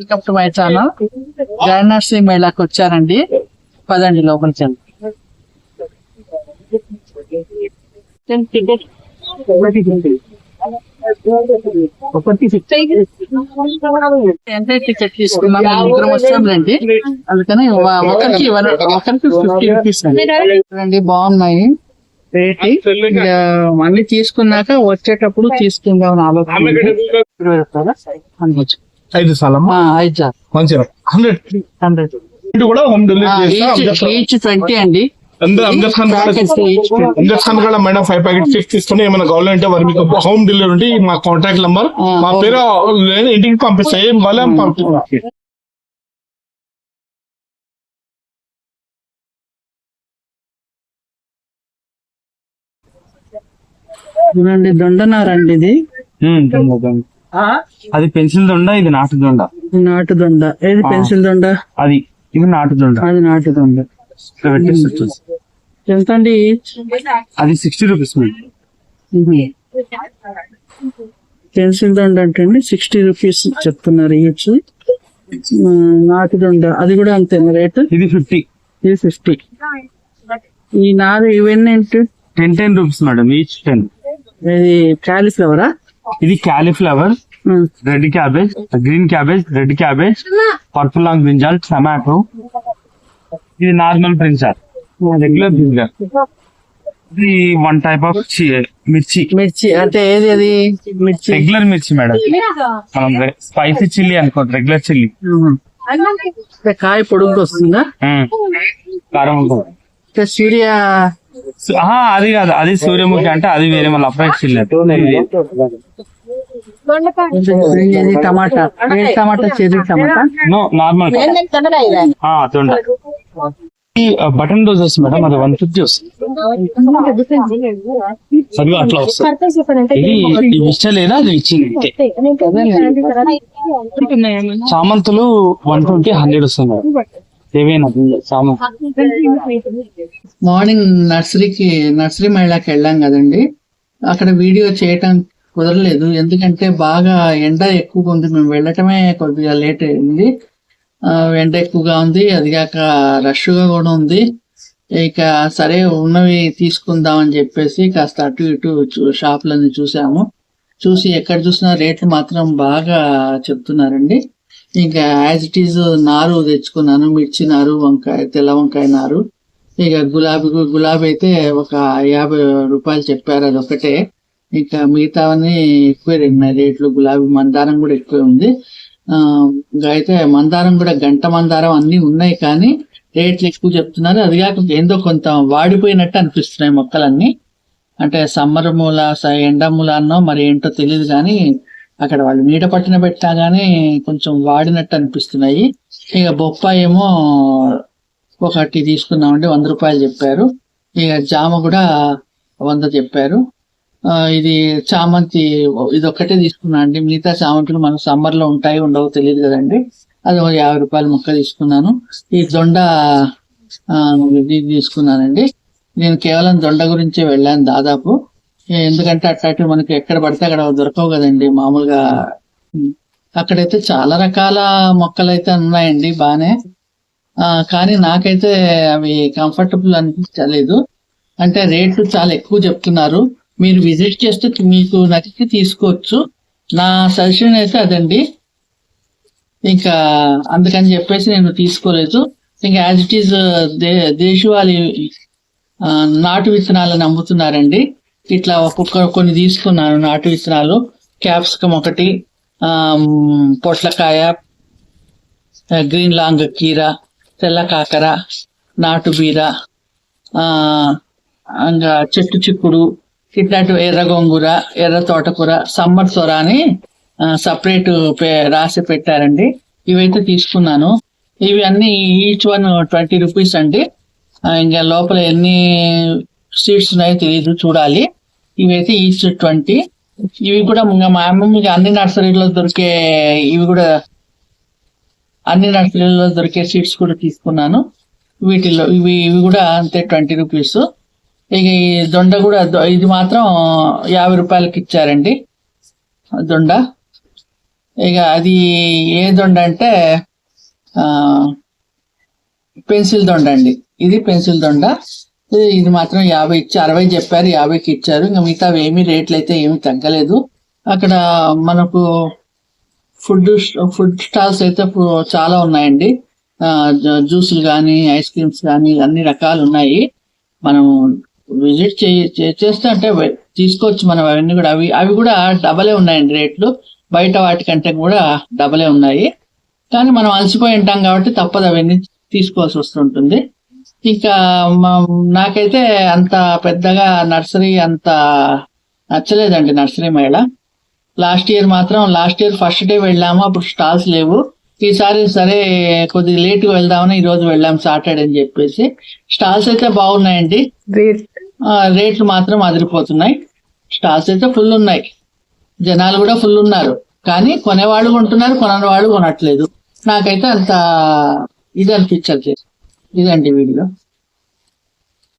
Welcome to my channel జయనర్సింగ్ మేళాకి వచ్చారండి. పదండి లోపలికి. ఎంత టికెట్ తీసుకున్నాం. ముగ్గురం వచ్చాంలేండి అందుకని ఒకరికి ఒకరికి ఫిఫ్టీ రూపీస్ అండి బాగున్నాయి. రేట్ ఇంకా అన్ని తీసుకున్నాక వచ్చేటప్పుడు తీసుకుందాం ఆలోచన. ఐదు ఐదు జార్. మంచిగా హండ్రెడ్. హండ్రెడ్ కూడా హోమ్ డెలివరీ చేస్తా ఈచ్ ట్వంటీ అండి. అందరూ అంజద్ ఖాన్. అంజద్ ఖాన్ కూడా మేడం ఫైవ్ ప్యాకెట్ ఫిక్స్ తీసుకుని ఏమైనా కావాలంటే వారు మీకు హోమ్ డెలివరీ ఉంటే మా కాంటాక్ట్ నంబర్ మా. పేరు నేను ఇంటికి పంపిస్తా. ఏం కావాలి పంపిస్తా. చూడండి దొండనారండి ఇది. అది పెన్సిల్ దొండ ఇది నాటు దొండ. నాటు దొండ. ఏది పెన్సిల్ దొండ? అది ఇది నాటు దొండ. అది నాటు దొండ. ఎంత అండి అది సిక్స్టీ రూపీస్ మేడం. పెన్సిల్ దొండ అంటే అండి సిక్స్టీ రూపీస్ చెప్తున్నారు ఇయచ్చు నాటు దొండ. అది కూడా అంతేనా రేటు? ఇది ఫిఫ్టీ. ఇది ఫిఫ్టీ. ఈ నారు ఇవన్నీ ఏంటి? Ten ten rupees madam each ten. ఇది కాలీఫ్లవరా ఇది cauliflower red cabbage green cabbage red cabbage purple long brinjal tomato ఇది నార్మల్ బ్రింజాల్ రెగ్యులర్ బ్రింజాల్ ఇది వన్ టైప్ ఆఫ్ మిర్చి. మిర్చి అంటే ఏది అది? మిర్చి. రెగ్యులర్ మిర్చి మేడం. మనం స్పైసీ చిల్లీ అనుకోండి రెగ్యులర్ చిల్లీ కాయ పొడుగు వస్తుందా? కారం ఉంటుంది సూర్య అది కాదు. అది సూర్యముఖి అంటే అది వేరే మళ్ళీ అప్రైట్ చిల్లీ ఇది. Tomato? Tomato? Cherry tomato? No normal button dose వస్తుంది మేడం అది వన్ ఫిఫ్టీ వస్తుంది. అట్లా వస్తుంది. ఇది ఇచ్చలేదా అది ఇచ్చింది చామంతులు వన్ ట్వంటీ హండ్రెడ్ వస్తుంది మేడం. మార్నింగ్ నర్సరీకి నర్సరీ మేళాకి వెళ్ళాం కదండి అక్కడ వీడియో చేయటం కుదరలేదు. ఎందుకంటే బాగా ఎండ ఎక్కువగా ఉంది. మేము వెళ్ళటమే కొద్దిగా లేట్ అయింది. ఎండ ఎక్కువగా ఉంది. అదిగాక రష్గా కూడా ఉంది. ఇక సరే ఉన్నవి తీసుకుందాం అని చెప్పేసి కాస్త అటు ఇటు షాపులన్నీ చూసాము. చూసి ఎక్కడ చూసినా రేట్లు మాత్రం బాగా చెప్తున్నారండి. ఇంకా యాజ్ ఇట్ ఈజ్ నారు తెచ్చుకున్నాను మిర్చి నారు వంకాయ తెల్ల వంకాయ నారు. ఇక గులాబీ గులాబీ అయితే ఒక యాభై రూపాయలు చెప్పారు అది ఒకటే ఇంకా మిగతావన్నీ ఎక్కువే ఉన్నాయి రేట్లు గులాబీ మందారం కూడా ఎక్కువే ఉంది. ఇంకా అయితే మందారం కూడా గంట మందారం అన్నీ ఉన్నాయి కానీ రేట్లు ఎక్కువ చెప్తున్నారు. అది కాక ఏందో కొంత వాడిపోయినట్టు అనిపిస్తున్నాయి మొక్కలన్నీ. అంటే సమ్మర్ మూల స- ఎండ మూల అన్నో మరి ఏంటో తెలియదు కానీ అక్కడ వాళ్ళు నీడ పట్టిన పెట్టాగానే కొంచెం వాడినట్టు అనిపిస్తున్నాయి. ఇక బొప్పాయి ఏమో ఒకటి తీసుకున్నామండి వంద రూపాయలు చెప్పారు. ఇక జామ కూడా వంద చెప్పారు. ఆ, ఇది చామంతి ఇది ఒక్కటే తీసుకున్నా అండి. మిగతా చామంతులు మన సమ్మర్లో ఉంటాయి ఉండవో తెలియదు కదండి. అది ఒక యాభై రూపాయల ముక్క తీసుకున్నాను. ఈ దొండ ఆ, ఇది తీసుకున్నానండి. నేను కేవలం దొండ గురించే వెళ్ళాను దాదాపు. ఎందుకంటే అట్లాంటివి మనకి ఎక్కడ పడితే అక్కడ దొరకవు కదండి. మామూలుగా అక్కడైతే చాలా రకాల మొక్కలు అయితే ఉన్నాయండి బానే. కానీ నాకైతే అవి కంఫర్టబుల్ అనిపించలేదు. అంటే రేట్లు చాలా ఎక్కువ చెప్తున్నారు. మీరు విజిట్ చేస్తే మీకు నచ్చితే తీసుకోవచ్చు. నా సజెషన్ అయితే అదండి. ఇంకా అందుకని చెప్పేసి నేను తీసుకోలేదు. ఇంకా యాజ్ ఇట్ ఈస్ దేశవాళీ ఆ, నాటు విత్తనాలను అమ్ముతున్నారండి ఇట్లా ఒక్కొక్క కొన్ని తీసుకున్నాను నాటు విత్తనాలు. క్యాప్సికం ఒకటి ఆ, పొట్లకాయ గ్రీన్ లాంగ్ కీర తెల్ల కాకర నాటు బీర ఆ, ఇంకా చెట్టు చిక్కుడు ఇట్లాంటి ఎర్ర గోంగూర ఎర్ర తోటకూర సమ్మర్ సొర అని సపరేట్ రాసి పెట్టారండి. ఇవైతే తీసుకున్నాను. ఇవి అన్ని ఈచ్ వన్ ట్వంటీ రూపీస్ అండి. ఇంకా లోపల ఎన్ని సీట్స్ ఉన్నాయో తెలియదు చూడాలి. ఇవైతే ఈస్ట్ ట్వంటీ. ఇవి కూడా ఇంకా మామూలుగా అన్ని నర్సరీలో దొరికే ఇవి కూడా అన్ని నర్సరీలో దొరికే సీట్స్ కూడా తీసుకున్నాను. వీటిలో ఇవి ఇవి కూడా అంతే ట్వంటీ రూపీస్. ఇక ఈ దొండ కూడా ఇది మాత్రం యాభై రూపాయలకి ఇచ్చారండి. దొండ. ఇక అది ఏ దొండ అంటే పెన్సిల్ దొండ అండి. ఇది పెన్సిల్ దొండ. ఇది- ఇది మాత్రం యాభై ఇచ్చి అరవై చెప్పారు యాభైకి ఇచ్చారు. ఇంకా మిగతా ఏమీ రేట్లు అయితే ఏమీ తగ్గలేదు. అక్కడ మనకు ఫుడ్ ఫుడ్ స్టాల్స్ అయితే చాలా ఉన్నాయండి. జ్యూసులు కానీ ఐస్ క్రీమ్స్ కానీ అన్ని రకాలు ఉన్నాయి. మనం విజిట్ చే- చేస్తే అంటే తీసుకోవచ్చు మనం అవన్నీ కూడా. అవి అవి కూడా డబలే ఉన్నాయండి రేట్లు. బయట వాటికంటే కూడా డబలే ఉన్నాయి. కానీ మనం అలసిపోయి ఉంటాం కాబట్టి తప్పదు అవన్నీ తీసుకోవాల్సి వస్తుంటుంది. ఇంకా నాకైతే అంత పెద్దగా నర్సరీ అంత నచ్చలేదండి నర్సరీ మేళ. లాస్ట్ ఇయర్ మాత్రం లాస్ట్ ఇయర్ ఫస్ట్ డే వెళ్ళాము అప్పుడు స్టాల్స్ లేవు. ఈసారి సరే కొద్దిగా లేట్గా వెళ్దామని ఈ రోజు వెళ్ళాం సాటర్డే అని చెప్పేసి. స్టాల్స్ అయితే బాగున్నాయండి. రేట్లు మాత్రం అదిరిపోతున్నాయి. స్టాల్స్ అయితే ఫుల్ ఉన్నాయి. జనాలు కూడా ఫుల్ ఉన్నారు. కానీ కొనేవాళ్ళు కొంటున్నారు కొనని వాళ్ళు కొనట్లేదు. నాకైతే అంత ఇది అనిపించట్లేదు. ఇదండి వీడియో.